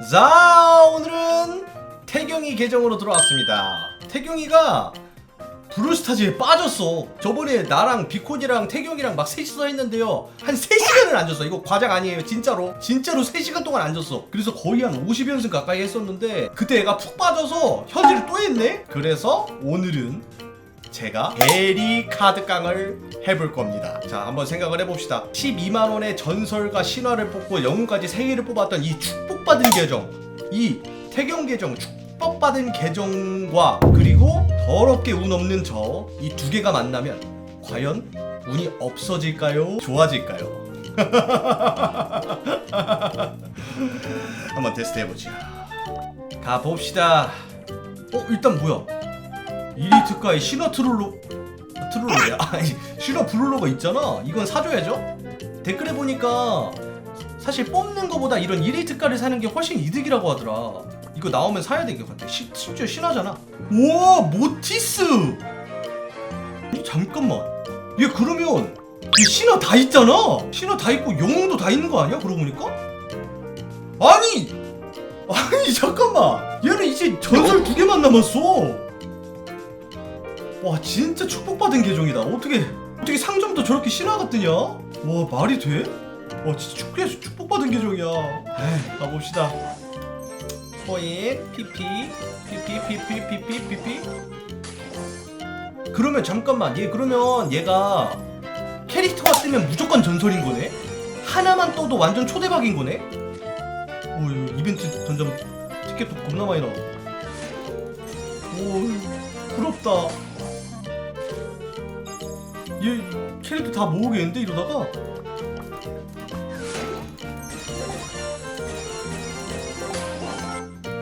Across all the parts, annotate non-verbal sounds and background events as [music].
자 오늘은 태경이 계정으로 들어왔습니다. 태경이가 브루스타즈에 빠졌어. 저번에 나랑 비콘이랑 태경이랑 막 셋이서 했는데요. 한 3시간을 앉았어. 이거 과장 아니에요 진짜로. 진짜로 3시간 동안 앉았어. 그래서 거의 한 50연승 가까이 했었는데 그때 애가 푹 빠져서 현질을 또 했네? 그래서 오늘은 제가 대리 카드깡을 해볼 겁니다. 자, 한번 생각을 해봅시다. 12만원의 전설과 신화를 뽑고 영웅까지 3개를 뽑았던 이 축복받은 계정. 이 태경 계정, 축복받은 계정과 그리고 더럽게 운 없는 저 이 두 개가 만나면 과연 운이 없어질까요? 좋아질까요? [laughs] 한번 테스트 해보자. 가봅시다. 어, 일단 뭐야? 이리트가에 신화 트롤로 트롤로야? [laughs] 아니 신화 브룰로가 있잖아. 이건 사줘야죠. 댓글에 보니까 사실 뽑는 거보다 이런 이리트가를 사는 게 훨씬 이득이라고 하더라. 이거 나오면 사야 될 것 같아 시, 심지어 신화잖아. 우와 모티스! 잠깐만. 얘 그러면 얘 신화 다 있잖아? 신화 다 있고 영웅도 다 있는 거 아니야? 그러고 보니까? 아니! 아니 잠깐만. 얘는 이제 전설 두 개만 남았어 와 진짜 축복받은 계정이다. 어떻게 어떻게 상점도 저렇게 신화 같더냐? 와 말이 돼? 와 진짜 축, 축복받은 계정이야. 에이 가봅시다. 코인 PP PP PP PP PP 그러면 잠깐만 얘 그러면 얘가 캐릭터가 뜨면 무조건 전설인 거네? 하나만 떠도 완전 초대박인 거네? 오 이벤트 던져면 티켓도 겁나 많이 나와. 오 부럽다 얘 캐릭터 다 모으겠는데 이러다가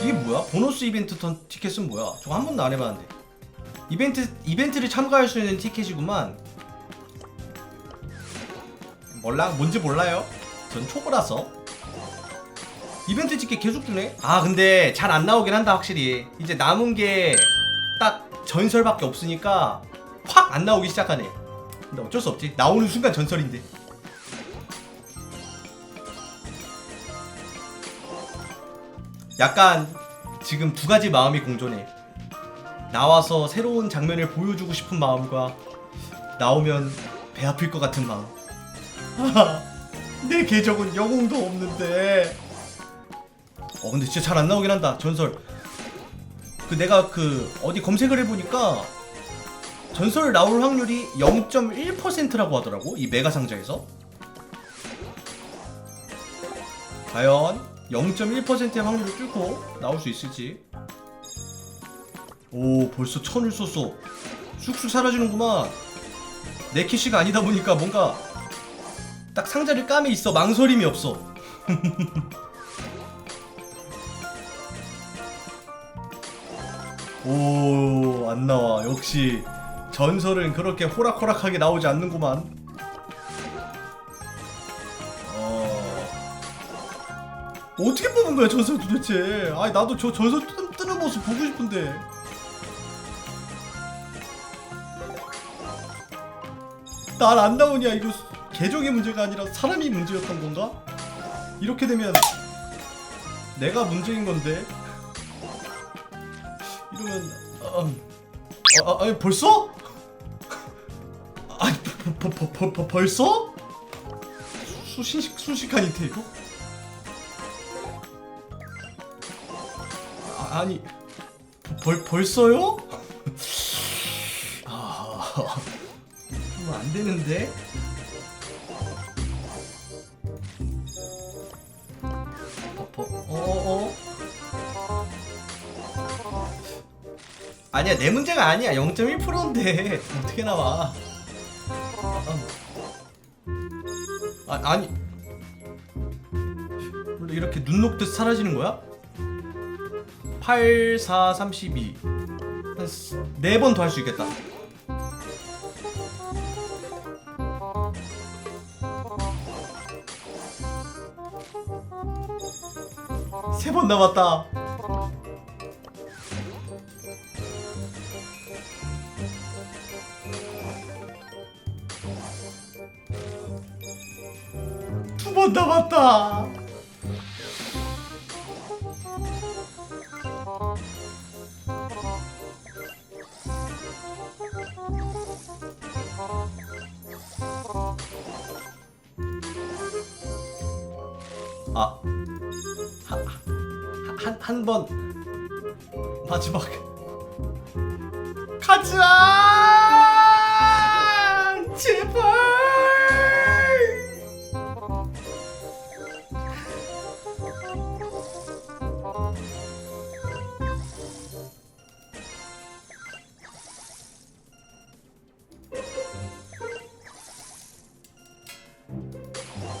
이게 뭐야? 보너스 이벤트 턴 티켓은 뭐야? 저거 한 번도 안 해봤는데 이벤트 이벤트를 참가할 수 있는 티켓이구만 몰라 뭔지 몰라요? 전 초보라서 이벤트 티켓 계속 주네? 아 근데 잘 안 나오긴 한다 확실히 이제 남은 게 딱 전설밖에 없으니까 확 안 나오기 시작하네 근데 어쩔 수 없지. 나오는 순간 전설인데. 약간 지금 두 가지 마음이 공존해. 나와서 새로운 장면을 보여주고 싶은 마음과 나오면 배 아플 것 같은 마음. [laughs] 내 계정은 영웅도 없는데. 어 근데 진짜 잘 안 나오긴 한다. 전설. 그 내가 그 어디 검색을 해보니까 전설 나올 확률이 0.1%라고 하더라고 이 메가 상자에서. 과연 0.1%의 확률을 뚫고 나올 수 있을지. 오 벌써 천을 썼어 쑥쑥 사라지는구만. 내 캐시가 아니다 보니까 뭔가 딱 상자를 까매 있어. 망설임이 없어. [laughs] 오, 안 나와. 역시 전설은 그렇게 호락호락하게 나오지 않는구만. 어... 어떻게 뽑은 거야 전설 도대체? 아니 나도 저 전설 뜨, 뜨는 모습 보고 싶은데. 난안 나오냐 이거 계정의 문제가 아니라 사람이 문제였던 건가? 이렇게 되면 내가 문제인 건데. 이러면 어, 어, 어, 아니 벌써? 버, 버, 버, 버, 벌써? 수, 순식 순식간인데 이거? 아, 아니 벌 벌써요? [laughs] 아, 이거 안 되는데? 버, 버, 어, 어, 어? 아니야 내 문제가 아니야 0.1%인데 어떻게 나와 아, 아니. 원래 이렇게 눈 녹듯 사라지는 거야? 8, 4, 32네번 더 할 수 있겠다. 세 번 남았다 못 남았다. 아, 한번 마지막 가지마!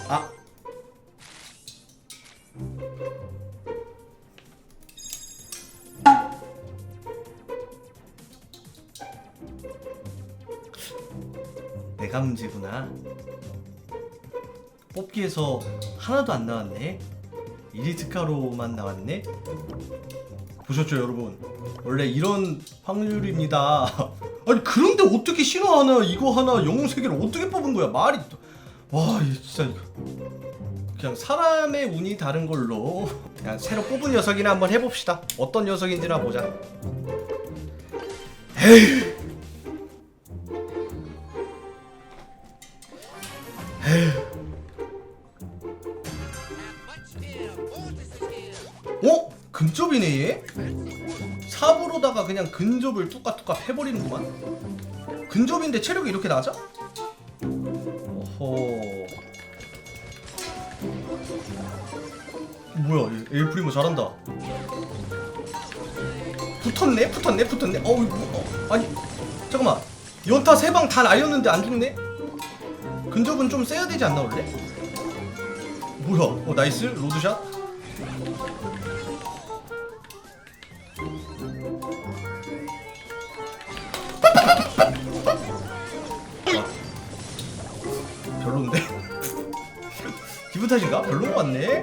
아. 내가 문제구나. 뽑기에서 하나도 안 나왔네. 이리트카로만 나왔네. 보셨죠, 여러분? 원래 이런 확률입니다. [laughs] 아니 그런데 어떻게 신화 하나, 이거 하나, 영웅 세 개를 어떻게 뽑은 거야? 말이 와, 이거 진짜 그냥 사람의 운이 다른 걸로 그냥 새로 뽑은 녀석이나 한번 해봅시다. 어떤 녀석인지나 보자. 에이. 어? 근접이네 얘? 삽으로다가 그냥 근접을 뚝딱뚝딱 해버리는구만 근접인데 체력이 이렇게 낮아? 뭐야 얘 에이프리모 잘한다 붙었네? 붙었네? 붙었네? 어우 이거 어, 아니 잠깐만 연타 세 방 다 날렸는데 안 죽네? 근접은 좀 세야 되지 않나 원래? 뭐야 어 나이스 로드샷 기분 탓인가? 것 같네?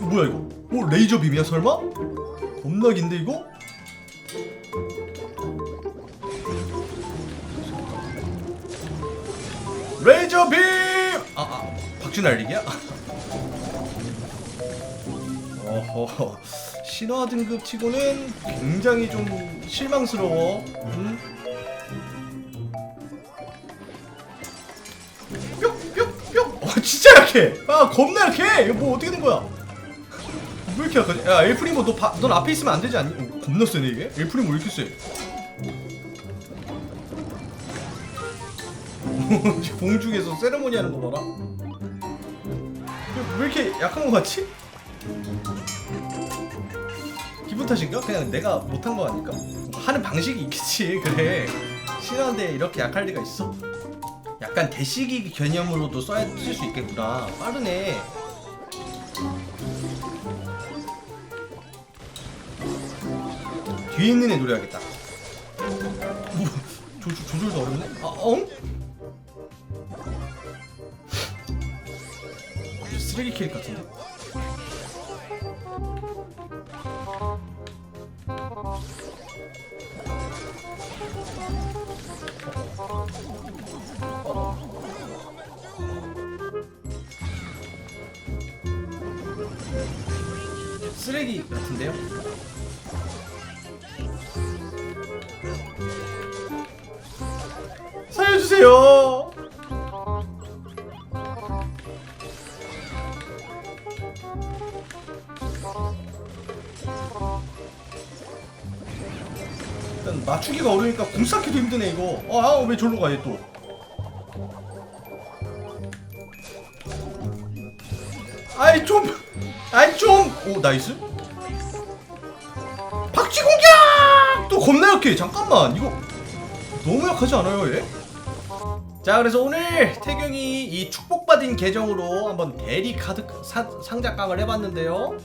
뭐야 이거? 오 레이저 빔이야 설마? 겁나 긴데 이거? 레이저 빔! 아, 아 박쥐 날리기야? [laughs] 어허 신화 등급 치고는 굉장히 좀 실망스러워 음? 진짜 약해 아 겁나 약해 이거 뭐 어떻게 된 거야 왜 이렇게 약하지? 야 엘프리모 너 바, 넌 앞에 있으면 안 되지 않니? 어, 겁나 세네 이게 엘프리모 왜 이렇게 세 [laughs] 봉중에서 세레모니 하는 거 봐라 왜- 왜 이렇게 약한 거 같지? 기분 탓인가? 그냥 내가 못한 거 아닐까? 하는 방식이 있겠지 [laughs] 그래 신화인데 이렇게 약할 리가 있어? 약간 대시기 개념으로도 써야 쓸 수 있겠구나 빠르네 뒤에 있는 애 노려야겠다 뭐, 조, 조, 조절도 어렵네? 아, 엉? 쓰레기 캐릭 같은데? 쓰레기 같은데요? 살려주세요. 맞추기가 어려우니까 궁 쌓기도 힘드네 이거. 아, 왜 절로 가얘 또? 아이 좀, 아이 좀. 오 나이스. 박쥐 공격! 또 겁나 약해. 잠깐만 이거 너무 약하지 않아요 얘? 자 그래서 오늘 태경이 이 축복받은 계정으로 한번 대리 카드 사, 상자 깡을 해봤는데요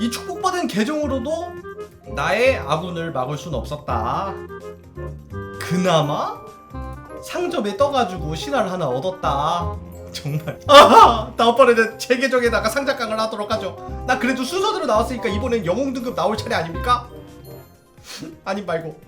이 축복받은 계정으로도 나의 아군을 막을 순 없었다. 그나마 상점에 떠가지고 신화를 하나 얻었다. 정말. [laughs] 아하! 다음번에는 제 계정에다가 상자깡을 하도록 하죠. 나 그래도 순서대로 나왔으니까 이번엔 영웅 등급 나올 차례 아닙니까? [laughs] 아님 말고